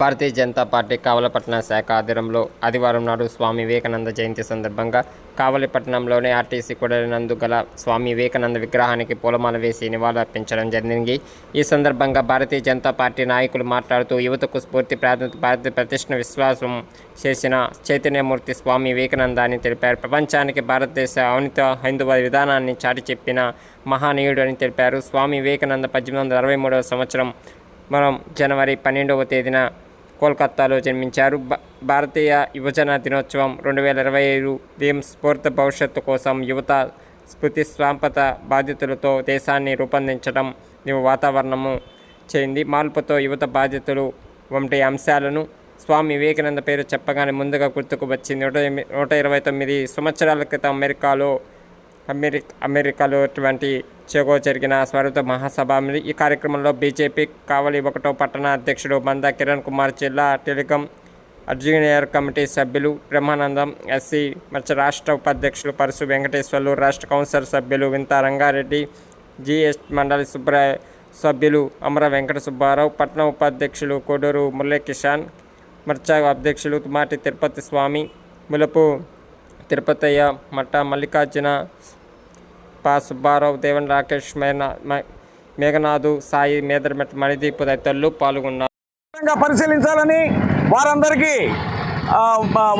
Bharatiya Janata party Kavalapatnam శాఖ ఆధ్వర్యంలో ఆదివారం నాడు స్వామి వివేకానంద జయంతి సందర్భంగా కావలిపట్నంలోని ఆర్టీసీ కూడలినందు గల స్వామి వివేకానంద విగ్రహానికి పూలమాల వేసి నివాళులర్పించడం జరిగింది. ఈ సందర్భంగా భారతీయ జనతా పార్టీ నాయకులు మాట్లాడుతూ యువతకు స్ఫూర్తి ప్రాధాన్యత భారత ప్రతిష్ట విశ్వాసం చేసిన చైతన్యమూర్తి స్వామి వివేకానంద అని తెలిపారు. ప్రపంచానికి భారతదేశ అవనిత హైందవ విధానాన్ని చాటి చెప్పిన మహానీయుడు అని తెలిపారు. స్వామి వివేకానంద పద్దెనిమిది వందల అరవై మూడవ సంవత్సరం మనం జనవరి పన్నెండవ తేదీన కోల్కత్తాలో జన్మించారు. భారతీయ యువజన దినోత్సవం రెండు వేల ఇరవై ఐదు థీమ్ స్ఫూర్తి భవిష్యత్తు కోసం యువత స్ఫూర్తి స్వాంపత బాధ్యతలతో దేశాన్ని రూపొందించడం నీవు వాతావరణము చేయింది. మార్పుతో యువత బాధ్యతలు వంటి అంశాలను స్వామి వివేకానంద పేరు చెప్పగానే ముందుగా గుర్తుకు వచ్చింది. నూట ఎనిమి- నూట ఇరవై తొమ్మిది సంవత్సరాల క్రితం అమెరికాలో అమెరికా అమెరికాలో అటువంటి జరిగిన స్వరూత మహాసభ ఈ కార్యక్రమంలో బీజేపీ కావలి ఒకటో పట్టణ అధ్యక్షుడు మంద కిరణ్ కుమార్ జిల్లా టెలికాం అర్జునియర్ కమిటీ సభ్యులు బ్రహ్మానందం ఎస్సీ మధ్య రాష్ట్ర ఉపాధ్యక్షులు పరశు వెంకటేశ్వర్లు రాష్ట్ర కౌన్సిల్ సభ్యులు వింత రంగారెడ్డి జిఎస్ మండలి సుబ్ర సభ్యులు అమర వెంకట సుబ్బారావు పట్నం ఉపాధ్యక్షులు కొడూరు మురళీ కిషాన్ మర్చా అధ్యక్షులు తుమాటి తిరుపతి స్వామి ములపు తిరుపతయ్య మట్ట మల్లికార్జున పా సుబ్బారావు దేవన్ రాకేష్ మేఘనాథు సాయి మేదరమెట్ మణిదీప్ తదితరులు పాల్గొన్నారు. పరిశీలించాలని వారందరికీ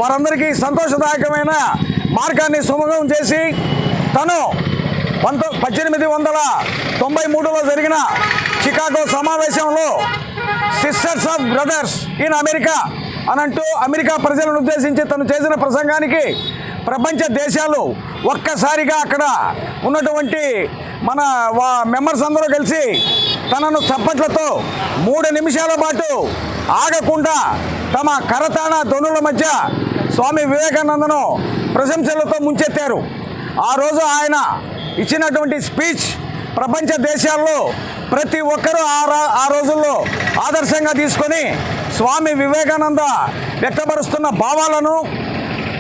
వారందరికీ సంతోషదాయకమైన మార్గాన్ని సుమగం చేసి తను పంతొ పద్దెనిమిది వందల తొంభై మూడులో జరిగిన చికాగో సమావేశంలో sisters of brothers in America అనంటూ America ప్రజలను ఉద్దేశించి తను చేసిన ప్రసంగానికి ప్రపంచ దేశాలు ఒక్కసారిగా అక్కడ ఉన్నటువంటి మన మెంబర్స్ అందరూ కలిసి తనను చప్పట్లతో మూడు నిమిషాల పాటు ఆగకుండా తమ కరతాణ ధ్వనుల మధ్య స్వామి వివేకానందను ప్రశంసలతో ముంచెత్తారు. ఆ రోజు ఆయన ఇచ్చినటువంటి స్పీచ్ ప్రపంచ దేశాల్లో ప్రతి ఒక్కరూ ఆ రా- ఆ రోజుల్లో ఆదర్శంగా తీసుకొని స్వామి వివేకానంద వ్యక్తపరుస్తున్న భావాలను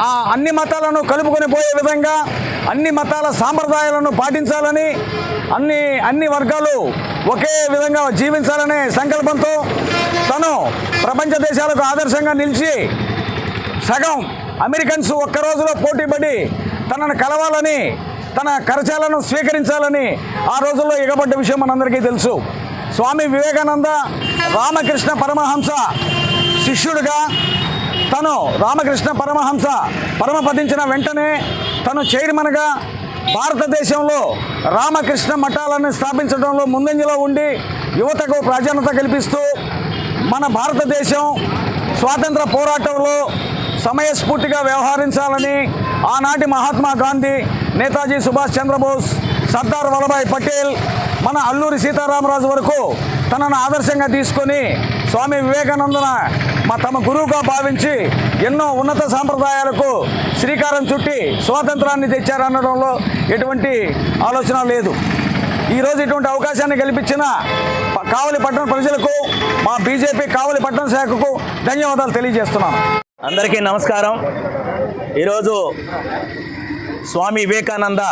ఆ అన్ని మతాలను కలుపుకొని పోయే విధంగా అన్ని మతాల సాంప్రదాయాలను పాటించాలని అన్ని అన్ని వర్గాలు ఒకే విధంగా జీవించాలనే సంకల్పంతో తను ప్రపంచ దేశాలకు ఆదర్శంగా నిలిచి సగం అమెరికన్స్ ఒక్క రోజులో పోటీపడి తనను కలవాలని తన కరచాలను స్వీకరించాలని ఆ రోజుల్లో ఎగబడ్డ విషయం మనందరికీ తెలుసు. స్వామి వివేకానంద రామకృష్ణ పరమహంస శిష్యుడుగా తను రామకృష్ణ పరమహంస పరమపదించిన వెంటనే తను చైర్మన్గా భారతదేశంలో రామకృష్ణ మఠాలను స్థాపించడంలో ముందంజలో ఉండి యువతకు ప్రాధాన్యత కల్పిస్తూ మన భారతదేశం స్వాతంత్ర పోరాటంలో సమయస్ఫూర్తిగా వ్యవహరించాలని ఆనాటి మహాత్మా గాంధీ నేతాజీ సుభాష్ చంద్రబోస్ సర్దార్ వల్లభాయ్ పటేల్ మన అల్లూరి సీతారామరాజు వరకు తనను ఆదర్శంగా తీసుకొని స్వామి వివేకానందన మా తమ గురువుగా భావించి ఎన్నో ఉన్నత సాంప్రదాయాలకు శ్రీకారం చుట్టి స్వాతంత్రాన్ని తెచ్చారనడంలో ఎటువంటి ఆలోచన లేదు. ఈరోజు ఇటువంటి అవకాశాన్ని కల్పించిన కావలి పట్టణ ప్రజలకు మా బీజేపీ కావలి పట్టణ శాఖకు ధన్యవాదాలు తెలియజేస్తున్నాను. అందరికీ నమస్కారం. ఈరోజు స్వామి వివేకానంద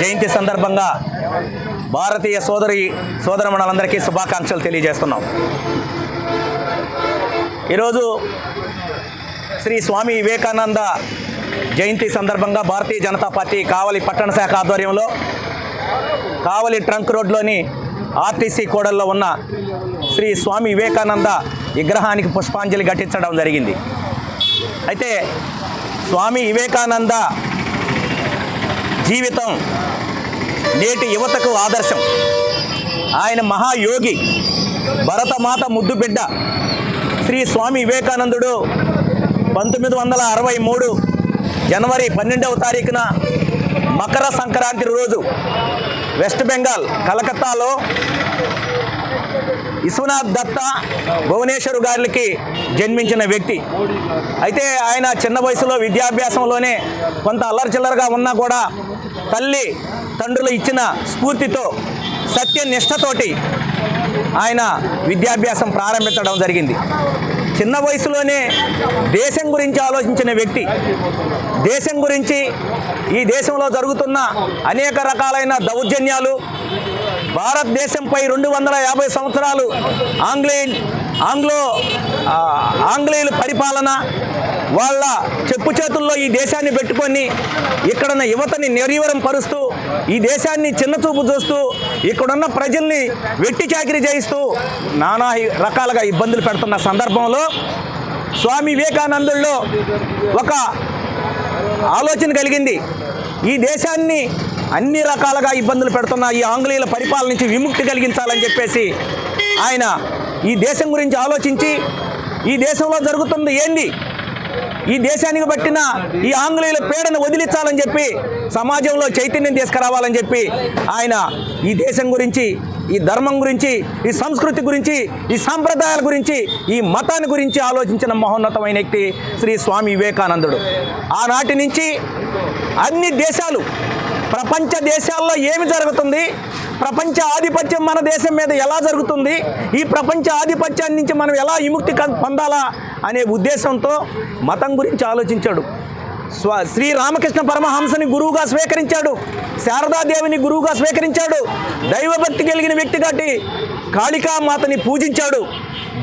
జయంతి సందర్భంగా భారతీయ సోదరి సోదరమణులందరికీ శుభాకాంక్షలు తెలియజేస్తున్నాం. ఈరోజు శ్రీ స్వామి వివేకానంద జయంతి సందర్భంగా భారతీయ జనతా పార్టీ కావలి పట్టణ శాఖ ఆధ్వర్యంలో కావలి ట్రంక్ రోడ్లోని ఆర్టీసీ కోడల్లో ఉన్న శ్రీ స్వామి వివేకానంద విగ్రహానికి పుష్పాంజలి ఘటించడం జరిగింది. అయితే స్వామి వివేకానంద జీవితం నేటి యువతకు ఆదర్శం. ఆయన మహాయోగి భరతమాత ముద్దు బిడ్డ శ్రీ స్వామి వివేకానందుడు పంతొమ్మిది వందల అరవై మూడు జనవరి పన్నెండవ తారీఖున మకర సంక్రాంతి రోజు వెస్ట్ బెంగాల్ కలకత్తాలో విశ్వనాథ్ దత్త భువనేశ్వర్ గారికి జన్మించిన వ్యక్తి. అయితే ఆయన చిన్న వయసులో విద్యాభ్యాసంలోనే కొంత అల్లరిచిల్లరగా ఉన్నా కూడా తల్లి తండ్రులు ఇచ్చిన స్ఫూర్తితో సత్యనిష్టతోటి ఆయన విద్యాభ్యాసం ప్రారంభించడం జరిగింది. చిన్న వయసులోనే దేశం గురించి ఆలోచించిన వ్యక్తి దేశం గురించి ఈ దేశంలో జరుగుతున్న అనేక రకాలైన దౌర్జన్యాలు భారతదేశంపై రెండు వందల యాభై సంవత్సరాలు ఆంగ్లేయ ఆంగ్లో ఆంగ్లేయుల పరిపాలన వాళ్ళ చెప్పు చేతుల్లో ఈ దేశాన్ని పెట్టుకొని ఇక్కడున్న యువతని నిర్వీవరం పరుస్తూ ఈ దేశాన్ని చిన్నచూపు చూస్తూ ఇక్కడున్న ప్రజల్ని వెట్టి చాకిరీ చేయిస్తూ నానా రకాలుగా ఇబ్బందులు పెడుతున్న సందర్భంలో స్వామి వివేకానందుల్లో ఒక ఆలోచన కలిగింది. ఈ దేశాన్ని అన్ని రకాలుగా ఇబ్బందులు పెడుతున్న ఈ ఆంగ్లేయుల పరిపాలన నుంచి విముక్తి కలిగించాలని చెప్పేసి ఆయన ఈ దేశం గురించి ఆలోచించి ఈ దేశంలో జరుగుతుంది ఏంది? ఈ దేశానికి పట్టిన ఈ ఆంగ్లేయుల పీడను వదిలించాలని చెప్పి సమాజంలో చైతన్యం తీసుకురావాలని చెప్పి ఆయన ఈ దేశం గురించి ఈ ధర్మం గురించి ఈ సంస్కృతి గురించి ఈ సాంప్రదాయాల గురించి ఈ మతాన్ని గురించి ఆలోచించిన మహోన్నతమైన వ్యక్తి శ్రీ స్వామి వివేకానందుడు. ఆనాటి నుంచి అన్ని దేశాలు ప్రపంచ దేశాల్లో ఏమి జరుగుతుంది? ప్రపంచ ఆధిపత్యం మన దేశం మీద ఎలా జరుగుతుంది? ఈ ప్రపంచ ఆధిపత్యాన్ని నుంచి మనం ఎలా విముక్తి పొందాలా అనే ఉద్దేశంతో మతం గురించి ఆలోచించాడు. స్వ శ్రీ రామకృష్ణ పరమహంసని గురువుగా స్వీకరించాడు. శారదాదేవిని గురువుగా స్వీకరించాడు. దైవభక్తి కలిగిన వ్యక్తి కాటి కాళికామాతని పూజించాడు.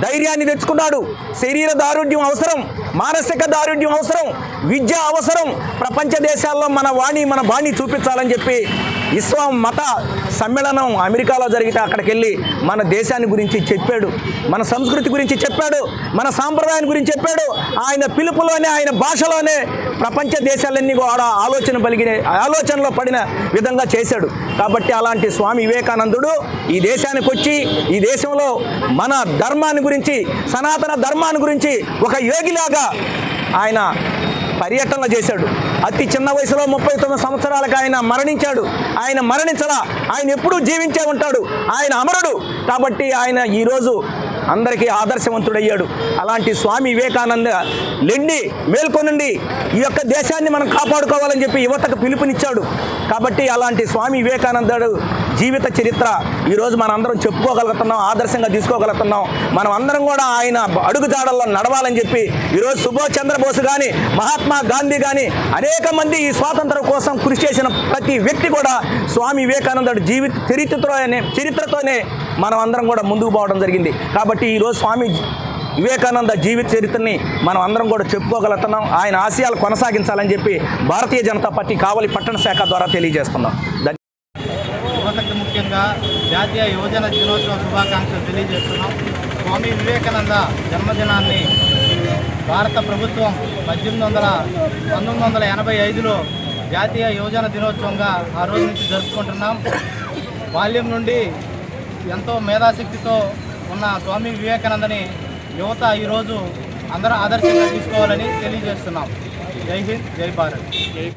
ధైర్యాన్ని తెచ్చుకున్నాడు. శరీర దారుణ్యం అవసరం మానసిక దారుణ్యం అవసరం విద్య అవసరం. ప్రపంచ దేశాల్లో మన వాణి మన బాణి చూపించాలని చెప్పి విశ్వం మత సమ్మేళనం అమెరికాలో జరిగితే అక్కడికి వెళ్ళి మన దేశాన్ని గురించి చెప్పాడు మన సంస్కృతి గురించి చెప్పాడు మన సాంప్రదాయం గురించి చెప్పాడు. ఆయన పిలుపులోనే ఆయన భాషలోనే ప్రపంచ దేశాలన్నీ కూడా ఆలోచన పలిగిన ఆలోచనలో పడిన విధంగా చేశాడు. కాబట్టి అలాంటి స్వామి వివేకానందుడు ఈ దేశానికి వచ్చి ఈ దేశంలో మన ధర్మాన్ని గురించి సనాతన ధర్మాన్ని గురించి ఒక యోగిలాగా ఆయన పర్యటనలు చేశాడు. అతి చిన్న వయసులో ముప్పై తొమ్మిది సంవత్సరాలకు ఆయన మరణించాడు. ఆయన మరణించలా. ఆయన ఎప్పుడూ జీవించే ఉంటాడు. ఆయన అమరుడు. కాబట్టి ఆయన ఈరోజు అందరికీ ఆదర్శవంతుడయ్యాడు. అలాంటి స్వామి వివేకానంద లెండి మేల్కొనండి. ఈ యొక్క దేశాన్ని మనం కాపాడుకోవాలని చెప్పి యువతకు పిలుపునిచ్చాడు. కాబట్టి అలాంటి స్వామి వివేకానందుడు జీవిత చరిత్ర ఈరోజు మనందరం అందరం చెప్పుకోగలుగుతున్నాం ఆదర్శంగా తీసుకోగలుగుతున్నాం. మనం అందరం కూడా ఆయన అడుగుజాడల్లో నడవాలని చెప్పి ఈరోజు సుభాష్ చంద్రబోస్ కానీ మహాత్మా గాంధీ కానీ అనేక మంది ఈ స్వాతంత్రం కోసం కృషి చేసిన ప్రతి వ్యక్తి కూడా స్వామి వివేకానందుడు జీవిత చరిత్రతోనే చరిత్రతోనే మనం అందరం కూడా ముందుకు పోవడం జరిగింది. కాబట్టి ఈరోజు స్వామి వివేకానంద జీవిత చరిత్రని మనం అందరం కూడా చెప్పుకోగలుగుతున్నాం. ఆయన ఆశయాలు కొనసాగించాలని చెప్పి భారతీయ జనతా పార్టీ కావలి పట్టణ శాఖ ద్వారా తెలియజేస్తున్నాం. ధన్య- యువతకి ముఖ్యంగా జాతీయ యువజన దినోత్సవ శుభాకాంక్షలు తెలియజేస్తున్నాం. స్వామి వివేకానంద జన్మదినాన్ని భారత ప్రభుత్వం పద్దెనిమిది వందల పంతొమ్మిది వందల ఎనభై ఐదులో జాతీయ యువజన దినోత్సవంగా ఆ రోజు నుంచి జరుపుకుంటున్నాం. బాల్యం నుండి ఎంతో మేధాశక్తితో ఉన్న స్వామి వివేకానందని యువత ఈరోజు అందరూ ఆదర్శంగా తీసుకోవాలని తెలియజేస్తున్నాం. జై హింద్ జై భారత్.